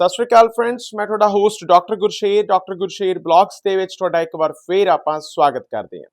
ਸਤਿ ਸ਼੍ਰੀ ਅਕਾਲ ਫਰੈਂਡਸ ਮੈਂ ਤੁਹਾਡਾ host doctor Gursher doctor Gursher blogs ਦੇ ਵਿੱਚ ਤੁਹਾਡਾ ਇੱਕ ਵਾਰ ਫੇਰ ਆਪਾਂ ਸਵਾਗਤ ਕਰਦੇ ਹਾਂ।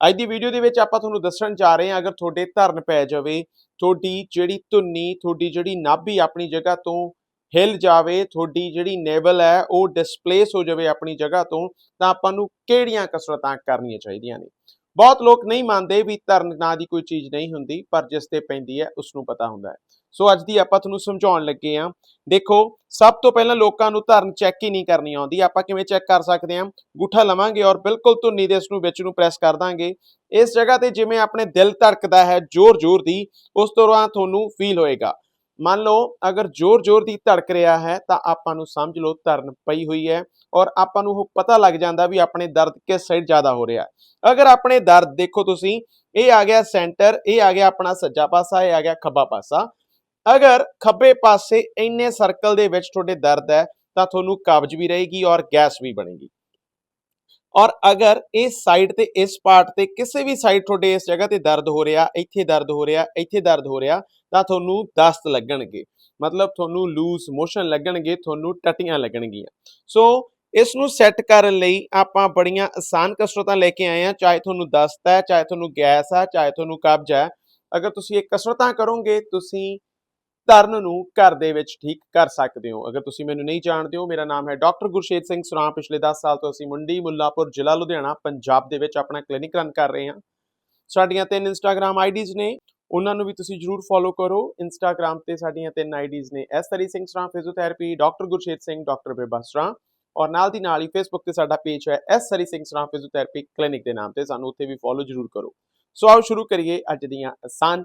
ਅੱਜ ਦੀ ਵੀਡੀਓ ਦੇ ਵਿੱਚ ਆਪਾਂ ਤੁਹਾਨੂੰ ਦੱਸਣ ਜਾ ਰਹੇ ਹਾਂ, ਅਗਰ ਤੁਹਾਡੇ ਧਰਨ ਪੈ ਜਾਵੇ, ਤੁਹਾਡੀ ਜਿਹੜੀ ਧੁੰਨੀ, ਤੁਹਾਡੀ ਜਿਹੜੀ ਨਾਭੀ ਆਪਣੀ ਜਗ੍ਹਾ ਤੋਂ ਹਿੱਲ ਜਾਵੇ, ਤੁਹਾਡੀ ਜਿਹੜੀ ਨੇਵਲ ਹੈ, ਉਹ ਡਿਸਪਲੇਸ ਹੋ ਜਾਵੇ ਆਪਣੀ ਜਗ੍ਹਾ ਤੋਂ, ਤਾਂ ਆਪਾਂ ਨੂੰ ਕਿਹੜੀਆਂ ਕਸਰਤਾਂ ਕਰਨੀਆਂ ਚਾਹੀਦੀਆਂ ਨੇ? ਬਹੁਤ ਲੋਕ ਨਹੀਂ ਮੰਨਦੇ ਵੀ ਧਰਨ ਨਾਂ ਦੀ ਕੋਈ ਚੀਜ਼ ਨਹੀਂ ਹੁੰਦੀ, ਪਰ ਜਿਸ ਤੇ ਪੈਂਦੀ ਹੈ ਉਸ ਨੂੰ ਪਤਾ ਹੁੰਦਾ ਹੈ। ਸੋ ਅੱਜ ਦੀ ਆਪਾਂ ਤੁਹਾਨੂੰ ਸਮਝਾਉਣ ਲੱਗੇ ਹਾਂ, ਦੇਖੋ, ਸਭ ਤੋਂ ਪਹਿਲਾਂ ਲੋਕਾਂ ਨੂੰ ਧਰਨ ਚੈੱਕ ਹੀ ਨਹੀਂ ਕਰਨੀ ਆਉਂਦੀ, ਆਪਾਂ ਕਿਵੇਂ ਚੈੱਕ ਕਰ ਸਕਦੇ ਹਾਂ? ਗੁੱਠਾ ਲਵਾਂਗੇ ਔਰ ਬਿਲਕੁਲ ਧੁੰਨੀ ਦੇ ਇਸ ਨੂੰ ਵਿੱਚ ਨੂੰ ਪ੍ਰੈਸ ਕਰ ਦਾਂਗੇ। ਇਸ ਜਗ੍ਹਾ ਤੇ ਜਿਵੇਂ ਆਪਣੇ ਦਿਲ ਧੜਕਦਾ ਹੈ ਜ਼ੋਰ-ਜ਼ੋਰ ਦੀ, ਉਸ ਤਰ੍ਹਾਂ ਤੁਹਾਨੂੰ ਫੀਲ ਹੋਏਗਾ। ਮੰਨ ਲਓ, ਅਗਰ ਜ਼ੋਰ-ਜ਼ੋਰ ਦੀ ਧੜਕ ਰਿਹਾ ਹੈ, ਤਾਂ ਆਪਾਂ ਨੂੰ ਸਮਝ ਲਓ ਧਰਨ ਪਈ ਹੋਈ ਹੈ ਔਰ ਆਪਾਂ ਨੂੰ ਉਹ ਪਤਾ ਲੱਗ ਜਾਂਦਾ ਵੀ ਆਪਣੇ ਦਰਦ ਕਿਸ ਸਾਈਡ ਜ਼ਿਆਦਾ ਹੋ ਰਿਹਾ ਹੈ। ਅਗਰ ਆਪਣੇ ਦਰਦ ਦੇਖੋ ਤੁਸੀਂ, ਇਹ ਆ ਗਿਆ ਸੈਂਟਰ, ਇਹ ਆ ਗਿਆ ਆਪਣਾ ਸੱਜਾ ਪਾਸਾ, ਇਹ ਆ ਗਿਆ ਖੱਬਾ ਪਾਸਾ। ਅਗਰ ਖੱਬੇ ਪਾਸੇ ਇੰਨੇ ਸਰਕਲ ਦੇ ਵਿੱਚ ਤੁਹਾਡੇ ਦਰਦ ਹੈ, ਤਾਂ ਤੁਹਾਨੂੰ ਕਬਜ਼ ਵੀ ਰਹੇਗੀ ਔਰ ਗੈਸ ਵੀ ਬਣੇਗੀ। ਔਰ ਅਗਰ ਇਸ ਸਾਈਡ ਤੇ, ਇਸ ਪਾਰਟ ਤੇ ਕਿਸੇ ਵੀ ਸਾਈਡ ਤੁਹਾਡੇ ਇਸ ਜਗ੍ਹਾ ਤੇ ਦਰਦ ਹੋ ਰਿਹਾ, ਇੱਥੇ ਦਰਦ ਹੋ ਰਿਹਾ, ਇੱਥੇ ਦਰਦ ਹੋ ਰਿਹਾ, ਤਾਂ ਤੁਹਾਨੂੰ ਦਸਤ ਲੱਗਣਗੇ। ਮਤਲਬ ਤੁਹਾਨੂੰ ਲੂਜ਼ ਮੋਸ਼ਨ ਲੱਗਣਗੇ, ਤੁਹਾਨੂੰ ਟਟੀਆਂ ਲੱਗਣਗੀਆਂ। ਸੋ ਇਸ ਨੂੰ ਸੈੱਟ ਕਰਨ ਲਈ ਆਪਾਂ ਬੜੀਆਂ ਆਸਾਨ ਕਸਰਤਾਂ ਲੈ ਕੇ ਆਏ ਹਾਂ, ਚਾਹੇ ਤੁਹਾਨੂੰ ਦਸਤ ਹੈ, ਚਾਹੇ ਤੁਹਾਨੂੰ ਗੈਸ ਹੈ, ਚਾਹੇ ਤੁਹਾਨੂੰ ਕਬਜ਼ ਹੈ। ਅਗਰ ਤੁਸੀਂ ਇਹ ਕਸਰਤਾਂ ਕਰੋਗੇ, ਤੁਸੀਂ ਧਰਨ ਨੂੰ ਘਰ ਦੇ ਵਿੱਚ ਠੀਕ ਕਰ ਸਕਦੇ ਹੋ। ਅਗਰ ਤੁਸੀਂ ਮੈਨੂੰ ਨਹੀਂ ਜਾਣਦੇ ਹੋ, ਮੇਰਾ ਨਾਮ ਹੈ ਡਾਕਟਰ ਗੁਰਸ਼ੇਤ ਸਿੰਘ ਸੁਰਾਂ। ਪਿਛਲੇ 10 ਸਾਲ ਤੋਂ ਅਸੀਂ ਮੁੰਡੀ, ਮੁੱਲਾਪੁਰ ਜ਼ਿਲ੍ਹਾ ਲੁਧਿਆਣਾ, ਪੰਜਾਬ ਦੇ ਵਿੱਚ ਆਪਣਾ ਕਲੀਨਿਕ ਰਨ ਕਰ ਰਹੇ ਹਾਂ। ਸਾਡੀਆਂ ਤਿੰਨ ਇੰਸਟਾਗ੍ਰam ਆਈਡੀਜ਼ ਨੇ। ਉਹਨਾਂ ਨੂੰ ਵੀ ਤੁਸੀਂ ਜਰੂਰ ਫੋਲੋ ਕਰੋ। ਇੰਸਟਾਗ੍ਰam ਤੇ ਸਾਡੀਆਂ ਤਿੰਨ ਆਈਡੀਜ਼ ਨੇ S Hari Singh Sran physiotherapy doctor Gurshet Singh, doctor Beba Sran. ਔਰ ਨਾਲ ਦੀ ਨਾਲ ਹੀ ਫੇਸਬੁੱਕ ਤੇ ਸਾਡਾ ਪੇਜ ਹੈ S Hari Singh Sran physiotherapy clinic ਦੇ ਨਾਮ ਤੇ। ਸਾਨੂੰ ਉੱਥੇ ਵੀ ਫੋਲੋ ਜਰੂਰ ਕਰੋ। ਸੋ ਆਓ ਸ਼ੁਰੂ ਕਰੀਏ ਅੱਜ ਦੀਆਂ ਆਸਾਨ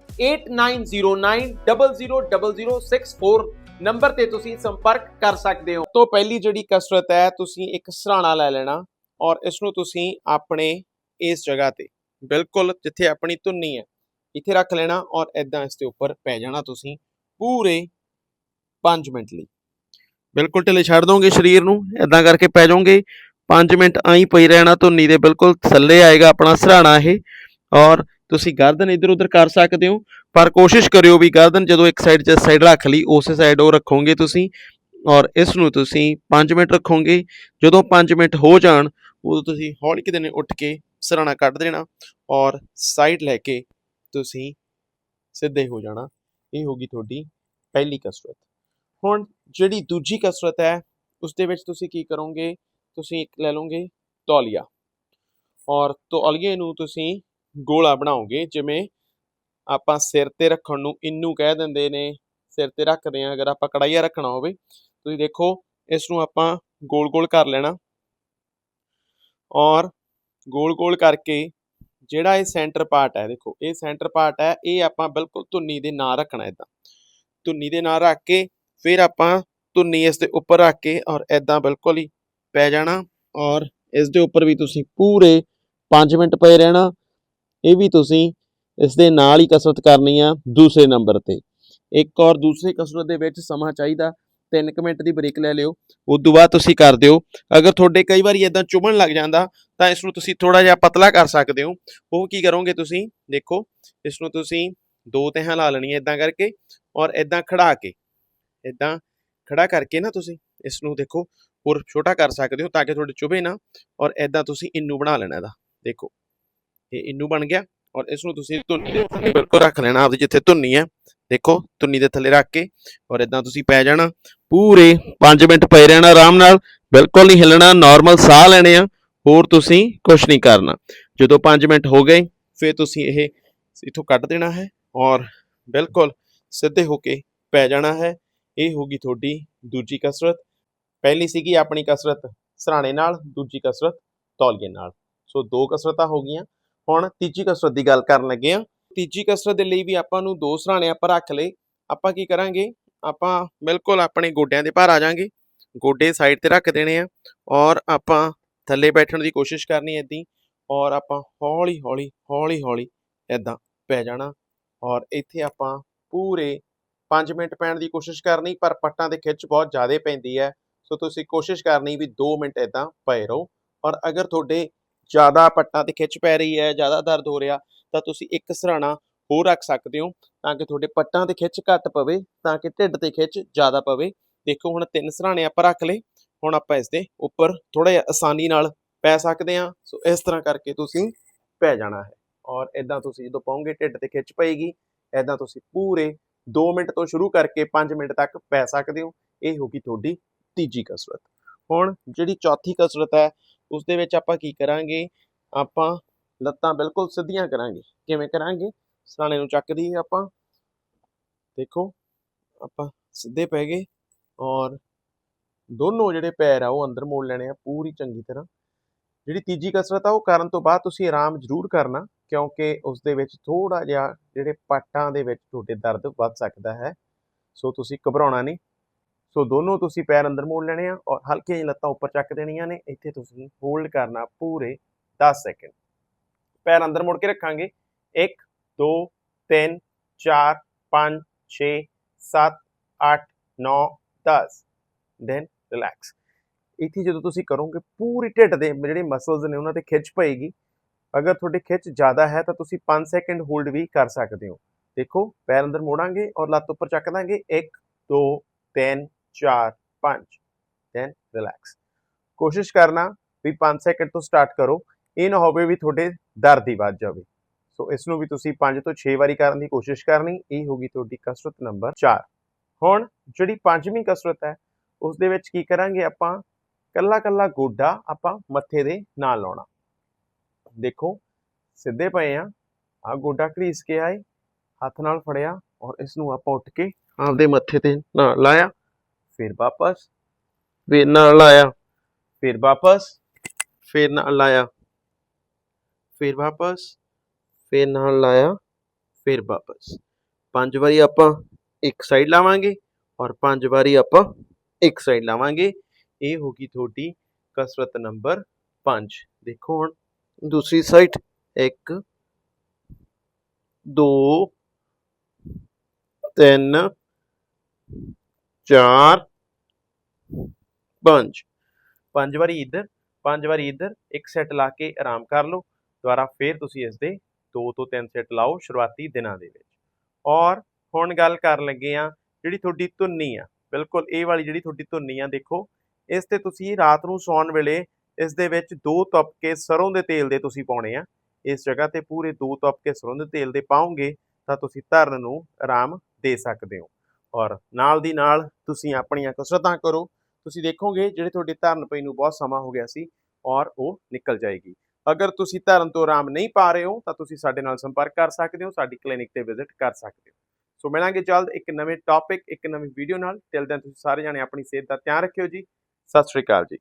8909000064 ਨੰਬਰ ਤੇ ਤੁਸੀਂ ਸੰਪਰਕ ਕਰ ਸਕਦੇ ਹੋ। ਤੋਂ ਪਹਿਲੀ ਜਿਹੜੀ ਕਸਰਤ ਹੈ, ਤੁਸੀਂ ਇੱਕ ਸਰਾਣਾ ਲੈ ਲੈਣਾ ਔਰ ਇਸ ਨੂੰ ਤੁਸੀਂ ਆਪਣੇ ਇਸ ਜਗ੍ਹਾ ਤੇ, ਬਿਲਕੁਲ ਜਿੱਥੇ ਆਪਣੀ ਧੁੰਨੀ ਹੈ, ਇੱਥੇ ਰੱਖ ਲੈਣਾ ਔਰ ਐਦਾਂ ਇਸ ਦੇ ਉੱਪਰ ਪੈ ਜਾਣਾ ਤੁਸੀਂ ਪੂਰੇ 5 ਮਿੰਟ ਲਈ। ਬਿਲਕੁਲ ਢਿੱਲੇ ਛੱਡ ਦੋਗੇ ਸਰੀਰ ਨੂੰ ਐਦਾਂ ਕਰਕੇ ਪੈ ਜਾਓਗੇ। 5 ਮਿੰਟ ਆਈ ਪਈ ਰਹਿਣਾ ਧੁੰਨੀ ਦੇ ਬਿਲਕੁਲ ਥੱਲੇ ਆਏਗਾ ਆਪਣਾ ਸਰਾਣਾ ਇਹ ਔਰ ਤੁਸੀਂ ਗਰਦਨ ਇੱਧਰ ਉੱਧਰ ਕਰ ਸਕਦੇ ਹੋ, ਪਰ ਕੋਸ਼ਿਸ਼ ਕਰਿਓ ਵੀ ਗਰਦਨ ਜਦੋਂ ਇੱਕ ਸਾਈਡ ਜਿਸ ਸਾਈਡ ਰੱਖ ਲਈ, ਉਸੇ ਸਾਈਡ ਉਹ ਰੱਖੋਗੇ ਤੁਸੀਂ ਔਰ ਇਸ ਨੂੰ ਤੁਸੀਂ 5 ਮਿੰਟ ਰੱਖੋਗੇ। ਜਦੋਂ 5 ਮਿੰਟ ਹੋ ਜਾਣ, ਉਦੋਂ ਤੁਸੀਂ ਹੌਲੀ ਕਿਤੇ ਨੇ ਉੱਠ ਕੇ ਸਰਾਣਾ ਕੱਢ ਦੇਣਾ ਔਰ ਸਾਈਡ ਲੈ ਕੇ ਤੁਸੀਂ ਸਿੱਧੇ ਹੋ ਜਾਣਾ। ਇਹ ਹੋਗੀ ਤੁਹਾਡੀ ਪਹਿਲੀ ਕਸਰਤ। ਹੁਣ ਜਿਹੜੀ ਦੂਜੀ ਕਸਰਤ ਹੈ ਉਸ ਦੇ ਵਿੱਚ ਤੁਸੀਂ ਕੀ ਕਰੋਗੇ? ਤੁਸੀਂ ਇੱਕ ਲੈ ਲਓਗੇ ਤੌਲੀਆ। ਔਰ ਤੌਲੀਏ ਨੂੰ ਤੁਸੀਂ ਗੋਲਾ ਬਣਾਓਗੇ ਜਿਵੇਂ ਆਪਾਂ ਸਿਰ ਤੇ ਰੱਖਣ ਨੂੰ ਇੰਨੂ ਕਹਿ ਦਿੰਦੇ ਨੇ, ਸਿਰ ਤੇ ਰੱਖਦੇ ਆ ਅਗਰ ਆਪਾਂ ਕੜਾਈਆ ਰੱਖਣਾ ਹੋਵੇ, ਤੁਸੀਂ ਦੇਖੋ ਇਸ ਨੂੰ ਆਪਾਂ ਗੋਲ-ਗੋਲ ਕਰ ਲੈਣਾ। ਔਰ ਗੋਲ-ਗੋਲ ਕਰਕੇ ਜਿਹੜਾ ਇਹ ਸੈਂਟਰ ਪਾਰਟ ਹੈ, ਦੇਖੋ, ਇਹ ਸੈਂਟਰ ਪਾਰਟ ਹੈ, ਇਹ ਆਪਾਂ ਬਿਲਕੁਲ ਧੁੰਨੀ ਦੇ ਨਾਲ ਰੱਖਣਾ ਇਦਾਂ ਧੁੰਨੀ ਦੇ ਨਾਲ ਰੱਖ ਕੇ ਫਿਰ ਆਪਾਂ ਧੁੰਨੀ ਇਸ ਦੇ ਉੱਪਰ ਰੱਖ ਕੇ ਔਰ ਇਦਾਂ ਬਿਲਕੁਲ ਹੀ ਪੈ ਜਾਣਾ। ਔਰ ਇਸ ਦੇ ਉੱਪਰ ਵੀ ਤੁਸੀਂ ਪੂਰੇ 5 ਮਿੰਟ ਪਏ ਰਹਿਣਾ। ਇਹ ਵੀ ਤੁਸੀਂ ਇਸ ਦੇ ਨਾਲ ਹੀ ਕਸਰਤ ਕਰਨੀ ਆ ਦੂਸਰੇ ਨੰਬਰ ਤੇ। ਇੱਕ ਔਰ ਦੂਸਰੀ ਕਸਰਤ ਦੇ ਵਿੱਚ ਸਮਾਂ ਚਾਹੀਦਾ 3 ਮਿੰਟ ਦੀ ਬ੍ਰੇਕ ਲੈ ਲਿਓ ਉਸ ਤੋਂ ਬਾਅਦ ਤੁਸੀਂ ਕਰ ਦਿਓ। ਅਗਰ ਤੁਹਾਡੇ ਕਈ ਵਾਰੀ ਇਦਾਂ ਚੁਭਣ ਲੱਗ ਜਾਂਦਾ, ਤਾਂ ਇਸ ਨੂੰ ਤੁਸੀਂ ਥੋੜਾ ਜਿਹਾ ਪਤਲਾ ਕਰ ਸਕਦੇ ਹੋ। ਉਹ ਕੀ ਕਰੋਗੇ ਤੁਸੀਂ? ਦੇਖੋ, ਇਸ ਨੂੰ ਤੁਸੀਂ ਦੋ ਤਹਾਂ ਲਾ ਲੈਣੀਆਂ ਇਦਾਂ ਕਰਕੇ ਔਰ ਇਦਾਂ ਖੜਾ ਕੇ ਇਦਾਂ ਖੜਾ ਕਰਕੇ ਨਾ ਤੁਸੀਂ ਇਸ ਨੂੰ ਦੇਖੋ, ਹੋਰ ਛੋਟਾ ਕਰ ਸਕਦੇ ਹੋ ਤਾਂ ਕਿ ਤੁਹਾਡੇ ਚੁਭੇ ਨਾ ਔਰ ਇਦਾਂ ਤੁਸੀਂ ਇਹਨੂੰ ਬਣਾ ਲੈਣਾ ਇਹਦਾ। ਦੇਖੋ। ਇਹ ਇੰਨੂ ਬਣ ਗਿਆ ਔਰ ਇਸ ਨੂੰ ਤੁਸੀਂ ਧੁੰਨੀ ਦੇ ਥੱਲੇ ਬਿਲਕੁਲ ਰੱਖ ਲੈਣਾ ਆਪਦੀ ਜਿੱਥੇ ਧੁੰਨੀ ਹੈ, ਦੇਖੋ, ਧੁੰਨੀ ਦੇ ਥੱਲੇ ਰੱਖ ਕੇ ਔਰ ਇਦਾਂ ਤੁਸੀਂ ਪੈ ਜਾਣਾ, ਪੂਰੇ 5 ਮਿੰਟ ਪਏ ਰਹਿਣਾ ਆਰਾਮ ਨਾਲ, ਬਿਲਕੁਲ ਨਹੀਂ ਹਿੱਲਣਾ ਨਾਰਮਲ ਸਾਹ ਲੈਣੇ ਆ, ਹੋਰ ਤੁਸੀਂ ਕੁਝ ਨਹੀਂ ਕਰਨਾ। ਜਦੋਂ 5 ਮਿੰਟ ਹੋ ਗਏ, ਫਿਰ ਤੁਸੀਂ ਇਹ ਇਥੋਂ ਕੱਢ ਦੇਣਾ ਹੈ ਔਰ ਬਿਲਕੁਲ ਸਿੱਧੇ ਹੋ ਕੇ ਪੈ ਜਾਣਾ ਹੈ। ਇਹ ਹੋਗੀ ਤੁਹਾਡੀ ਦੂਜੀ ਕਸਰਤ। ਪਹਿਲੀ ਸੀਗੀ ਆਪਣੀ ਕਸਰਤ ਸਰਾਣੇ ਨਾਲ, ਦੂਜੀ ਕਸਰਤ ਤੌਲੀਏ ਨਾਲ। ਸੋ ਦੋ ਕਸਰਤਾਂ ਹੋ ਗਈਆਂ। ਹੁਣ ਤੀਜੀ ਕਸਰਤ ਦੀ ਗੱਲ ਕਰਨ ਲੱਗੇ ਆ ਤੀਜੀ ਕਸਰਤ ਦੇ ਲਈ ਵੀ ਆਪਾਂ ਨੂੰ ਦੋ ਸਰਾਣੇ ਆਪਾਂ ਰੱਖ ਲਏ। ਆਪਾਂ ਕੀ ਕਰਾਂਗੇ? ਆਪਾਂ ਬਿਲਕੁਲ ਆਪਣੇ ਗੋਡਿਆਂ ਦੇ ਭਾਰ ਆ ਜਾਾਂਗੇ ਗੋਡੇ ਸਾਈਡ ਤੇ ਰੱਖ ਦੇਣੇ ਆ ਔਰ ਆਪਾਂ ਥੱਲੇ ਬੈਠਣ ਦੀ ਕੋਸ਼ਿਸ਼ ਕਰਨੀ ਏਦਾਂ ਹੀ ਔਰ ਆਪਾਂ ਹੌਲੀ ਹੌਲੀ ਹੌਲੀ ਹੌਲੀ ਏਦਾਂ ਪੈ ਜਾਣਾ ਔਰ ਇੱਥੇ ਆਪਾਂ ਪੂਰੇ 5 ਮਿੰਟ ਪੈਣ ਦੀ ਕੋਸ਼ਿਸ਼ ਕਰਨੀ ਪਰ ਪੱਟਾਂ ਦੇ ਖਿੱਚ ਬਹੁਤ ਜ਼ਿਆਦਾ ਪੈਂਦੀ ਹੈ। ਸੋ ਤੁਸੀਂ ਕੋਸ਼ਿਸ਼ ਕਰਨੀ ਵੀ 2 ਮਿੰਟ ਏਦਾਂ ਪਏ ਰਹੋ ਔਰ ਅਗਰ ਤੁਹਾਡੇ ਜ਼ਿਆਦਾ ਪੱਟਾਂ ਤੇ ਖਿੱਚ ਪੈ ਰਹੀ ਹੈ, ਜ਼ਿਆਦਾ ਦਰਦ ਹੋ ਰਿਹਾ, ਤਾਂ ਤੁਸੀਂ ਇੱਕ ਸਰਾਣਾ ਹੋਰ ਰੱਖ ਸਕਦੇ ਹੋ ਤਾਂ ਕਿ ਤੁਹਾਡੇ ਪੱਟਾਂ ਤੇ ਖਿੱਚ ਘੱਟ ਪਵੇ, ਤਾਂ ਕਿ ਢਿੱਡ ਤੇ ਖਿੱਚ ਜ਼ਿਆਦਾ ਪਵੇ। ਦੇਖੋ, ਹੁਣ ਤਿੰਨ ਸਰਾਣੇ ਆਪਾਂ ਰੱਖ ਲਏ, ਹੁਣ ਆਪਾਂ ਇਸ ਦੇ ਉੱਪਰ ਥੋੜਾ ਜਿਹਾ ਆਸਾਨੀ ਨਾਲ ਪੈ ਸਕਦੇ ਹਾਂ। ਸੋ ਇਸ ਤਰ੍ਹਾਂ ਕਰਕੇ ਤੁਸੀਂ ਪੈ ਜਾਣਾ ਹੈ। ਔਰ ਇਦਾਂ ਤੁਸੀਂ ਜਦੋਂ ਪਾਉਂਗੇ, ਢਿੱਡ ਤੇ ਖਿੱਚ ਪਏਗੀ ਇਦਾਂ ਤੁਸੀਂ ਪੂਰੇ 2 ਮਿੰਟ ਤੋਂ ਸ਼ੁਰੂ ਕਰਕੇ 5 ਮਿੰਟ ਤੱਕ ਪੈ ਸਕਦੇ ਹੋ। ਇਹ ਹੋਗੀ ਤੁਹਾਡੀ ਤੀਜੀ ਕਸਰਤ। ਹੁਣ ਜਿਹੜੀ ਚੌਥੀ ਕਸਰਤ ਹੈ ਉਸ ਦੇ ਵਿੱਚ ਆਪਾਂ ਕੀ ਕਰਾਂਗੇ? ਆਪਾਂ ਲੱਤਾਂ ਬਿਲਕੁਲ ਸਿੱਧੀਆਂ ਕਰਾਂਗੇ। ਕਿਵੇਂ ਕਰਾਂਗੇ? ਸਰਾਣੇ ਨੂੰ ਚੱਕ ਚੱਕਦੀ ਆਪਾਂ। ਦੇਖੋ, ਆਪਾਂ ਸਿੱਧੇ ਪੈ ਗਏ ਔਰ ਦੋਨੋਂ ਜਿਹੜੇ ਪੈਰ ਆ, ਉਹ ਅੰਦਰ ਮੋੜ ਲੈਣੇ ਆ ਪੂਰੀ ਚੰਗੀ ਤਰ੍ਹਾਂ। ਜਿਹੜੀ ਤੀਜੀ ਕਸਰਤ ਆ, ਉਹ ਕਰਨ ਤੋਂ ਬਾਅਦ ਤੁਸੀਂ ਆਰਾਮ ਜ਼ਰੂਰ ਕਰਨਾ, ਕਿਉਂਕਿ ਉਸ ਦੇ ਵਿੱਚ ਥੋੜਾ ਜਿਹਾ ਜਿਹੜੇ ਪਾਟਾਂ ਦੇ ਵਿੱਚ ਤੁਹਾਡੇ ਦਰਦ ਵੱਧ ਸਕਦਾ ਹੈ। ਸੋ ਤੁਸੀਂ ਘਬਰਾਉਣਾ ਨਹੀਂ। ਸੋ ਦੋਨੋਂ ਤੁਸੀਂ ਪੈਰ ਅੰਦਰ ਮੋੜ ਲੈਣੇ ਆ ਔਰ ਹਲਕੀਆਂ ਜਿਹੀਆਂ ਲੱਤਾਂ ਉੱਪਰ ਚੱਕ ਦੇਣੀਆਂ ਨੇ। ਇੱਥੇ ਤੁਸੀਂ ਹੋਲਡ ਕਰਨਾ ਪੂਰੇ 10 ਸੈਕਿੰਡ ਪੈਰ ਅੰਦਰ ਮੋੜ ਕੇ ਰੱਖਾਂਗੇ। 1 2 3 4 5 6 7 8 9 10 ਦੈਨ ਰਿਲੈਕਸ ਇੱਥੇ ਜਦੋਂ ਤੁਸੀਂ ਕਰੋਗੇ ਪੂਰੀ ਢਿੱਡ ਦੇ ਜਿਹੜੇ ਮਸਲਸ ਨੇ ਉਹਨਾਂ ਤੇ ਖਿੱਚ ਪਏਗੀ। ਅਗਰ ਤੁਹਾਡੀ ਖਿੱਚ ਜ਼ਿਆਦਾ ਹੈ ਤਾਂ ਤੁਸੀਂ 5 ਸੈਕਿੰਡ ਹੋਲਡ ਵੀ ਕਰ ਸਕਦੇ ਹੋ। ਦੇਖੋ, ਪੈਰ ਅੰਦਰ ਮੋੜਾਂਗੇ ਔਰ ਲੱਤ ਉੱਪਰ ਚੱਕ ਦਾਂਗੇ। 1 2 3 4 5 ਦੈਨ ਰਿਲੈਕਸ ਕੋਸ਼ਿਸ਼ ਕਰਨਾ ਵੀ 5 ਸੈਕਿੰਡ ਤੋਂ ਸਟਾਰਟ ਕਰੋ, ਇਹ ਨਾ ਹੋਵੇ ਵੀ ਤੁਹਾਡੇ ਦਰਦ ਹੀ ਵੱਧ ਜਾਵੇ। ਸੋ ਇਸ ਨੂੰ ਵੀ ਤੁਸੀਂ 5 ਤੋਂ 6 ਵਾਰੀ ਕਰਨ ਦੀ ਕੋਸ਼ਿਸ਼ ਕਰਨੀ, ਇਹ ਹੋਗੀ ਤੁਹਾਡੀ ਕਸਰਤ ਨੰਬਰ 4 ਹੁਣ ਜਿਹੜੀ ਪੰਜਵੀਂ ਕਸਰਤ ਹੈ ਉਸ ਦੇ ਵਿੱਚ ਕੀ ਕਰਾਂਗੇ ਆਪਾਂ? ਕੱਲਾ ਕੱਲਾ ਗੋਡਾ ਆਪਾਂ ਮੱਥੇ ਦੇ ਨਾਲ ਲਾਉਣਾ। ਦੇਖੋ, ਸਿੱਧੇ ਪਏ ਆ ਆ ਗੋਡਾ ਘਰੀਸ ਕੇ ਆਏ, ਹੱਥ ਨਾਲ ਫੜਿਆ ਔਰ ਇਸ ਨੂੰ ਆਪਾਂ ਉੱਠ ਕੇ ਆਪਦੇ ਮੱਥੇ ਤੇ ਨਾਲ ਲਾਇਆ। ਫਿਰ ਵਾਪਸ ਫਿਰ ਨਾਲ ਲਾਇਆ ਫਿਰ ਵਾਪਸ ਫਿਰ ਨਾਲ ਲਾਇਆ ਫਿਰ ਵਾਪਸ ਫਿਰ ਨਾਲ ਲਾਇਆ ਫਿਰ ਵਾਪਸ ਪੰਜ ਵਾਰੀ ਆਪਾਂ ਇੱਕ ਸਾਈਡ ਲਾਵਾਂਗੇ ਔਰ ਪੰਜ ਵਾਰੀ ਆਪਾਂ ਇੱਕ ਸਾਈਡ ਲਾਵਾਂਗੇ ਇਹ ਹੋਗੀ ਤੁਹਾਡੀ ਕਸਰਤ ਨੰਬਰ 5 ਦੇਖੋ ਹੁਣ ਦੂਸਰੀ ਸਾਈਡ 1 2 3 4 5 ਪੰਜ ਵਾਰੀ ਇੱਧਰ, ਪੰਜ ਵਾਰੀ ਇੱਧਰ, ਇੱਕ ਸੈੱਟ ਲਾ ਕੇ ਆਰਾਮ ਕਰ ਲਓ। ਦੁਬਾਰਾ ਫੇਰ ਤੁਸੀਂ ਇਸ ਦੇ 2 ਤੋਂ ਤਿੰਨ ਸੈੱਟ ਲਾਓ ਸ਼ੁਰੂਆਤੀ ਦਿਨਾਂ ਦੇ ਵਿੱਚ। ਔਰ ਹੁਣ ਗੱਲ ਕਰਨ ਲੱਗੇ ਆ ਜਿਹੜੀ ਤੁਹਾਡੀ ਧੁੰਨੀ ਆ। ਬਿਲਕੁਲ ਇਹ ਵਾਲੀ ਜਿਹੜੀ ਤੁਹਾਡੀ ਧੁੰਨੀ ਆ, ਦੇਖੋ, ਇਸ ਤੇ ਤੁਸੀਂ ਰਾਤ ਨੂੰ ਸੌਣ ਵੇਲੇ ਇਸ ਦੇ ਵਿੱਚ ਦੋ ਤਪਕੇ ਸਰੋਂ ਦੇ ਤੇਲ ਦੇ ਤੁਸੀਂ ਪਾਉਣੇ ਆ। ਇਸ ਜਗ੍ਹਾ ਤੇ ਪੂਰੇ ਦੋ ਤਪਕੇ ਸਰੋਂ ਦੇ ਤੇਲ ਦੇ ਪਾਉਂਗੇ ਤਾਂ ਤੁਸੀਂ ਧਰਨ ਨੂੰ ਆਰਾਮ ਦੇ ਸਕਦੇ ਹੋ। ਔਰ ਨਾਲ ਦੀ ਨਾਲ ਤੁਸੀਂ ਆਪਣੀਆਂ ਕਸਰਤਾਂ ਕਰੋ। ਤੁਸੀਂ ਦੇਖੋਗੇ ਜਿਹੜੇ ਤੁਹਾਡੇ ਧਰਨ ਪਈ ਨੂੰ ਬਹੁਤ ਸਮਾਂ ਹੋ ਗਿਆ ਸੀ ਔਰ ਉਹ ਨਿਕਲ ਜਾਏਗੀ। ਅਗਰ ਤੁਸੀਂ ਧਰਨ ਤੋਂ ਆਰਾਮ ਨਹੀਂ ਪਾ ਰਹੇ ਹੋ, ਤਾਂ ਤੁਸੀਂ ਸਾਡੇ ਨਾਲ ਸੰਪਰਕ ਕਰ ਸਕਦੇ ਹੋ, ਸਾਡੀ ਕਲੀਨਿਕ ਤੇ ਵਿਜ਼ਿਟ ਕਰ ਸਕਦੇ ਹੋ। ਸੋ ਮਿਲਾਂਗੇ ਜਲਦ ਇੱਕ ਨਵੇਂ ਟੌਪਿਕ ਇੱਕ ਨਵੀਂ ਵੀਡੀਓ ਨਾਲ। ਟਿਲ ਦੈਨ ਤੁਸੀਂ ਸਾਰੇ ਜਾਣੇ ਆਪਣੀ ਸਿਹਤ ਦਾ ਧਿਆਨ ਰੱਖਿਓ ਜੀ। ਸਤਿ ਸ਼੍ਰੀ ਅਕਾਲ ਜੀ।